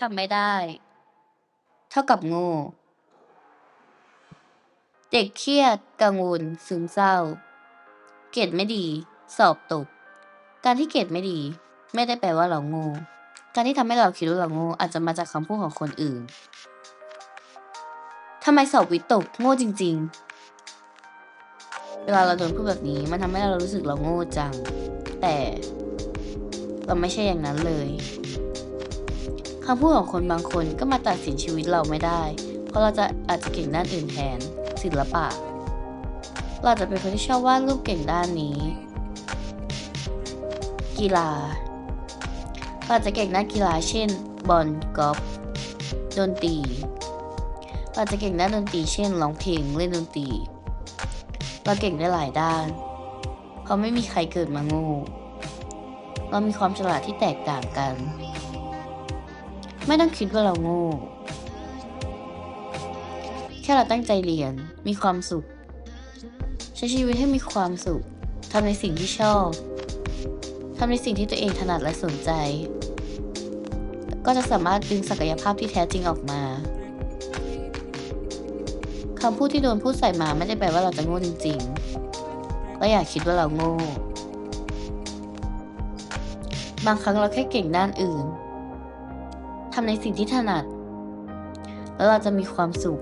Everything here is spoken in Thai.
ทำไม่ได้ เท่ากับโง่ เด็กเครียด กังวล ซึมเศร้า เกรดไม่ดี สอบตก การที่เกรดไม่ดี ไม่ได้แปลว่าเราโง่ การที่ทำให้เราคิดว่าเราโง่อาจจะมาจากคำพูดของคนอื่นทำไมสอบวิตกโง่จริง ๆ เวลาเราโดนพูดแบบนี้มันทำให้เรารู้สึกเราโง่จัง แต่เราไม่ใช่อย่างนั้นเลย คำพูดของคนบางคนก็มาตัดสินชีวิตเราไม่ได้ เพราะเราจะอาจจะเก่งด้านอื่นแทน ศิลปะ เราจะเป็นคนที่ชอบวาดรูปเก่งด้านนี้ กีฬา เราจะเก่งด้านกีฬา เช่น บอลกอล์ฟดนตรี เราจจะเก่งด้านดนตรี เช่นร้องเพลงเล่นดนตรี เราเก่งได้หลายด้าน เพราะไม่มีใครเกิดมาโง่เรามีความฉลาดที่แตกต่างกัน ไม่ต้องคิดว่าเราโง่ แค่เราตั้งใจเรียน มีความสุข ใช้ชีวิตให้มีความสุข ทำในสิ่งที่ชอบ ทำในสิ่งที่ตัวเองถนัดและสนใจ ก็จะสามารถดึงศักยภาพที่แท้จริงออกมาคำพูดที่โดนพูดใส่มาไม่ได้แปลว่าเราจะโง่จริงๆเราอยากคิดว่าเราโง่ บางครั้งเราแค่เก่งด้านอื่น ทำในสิ่งที่ถนัด แล้วเราจะมีความสุข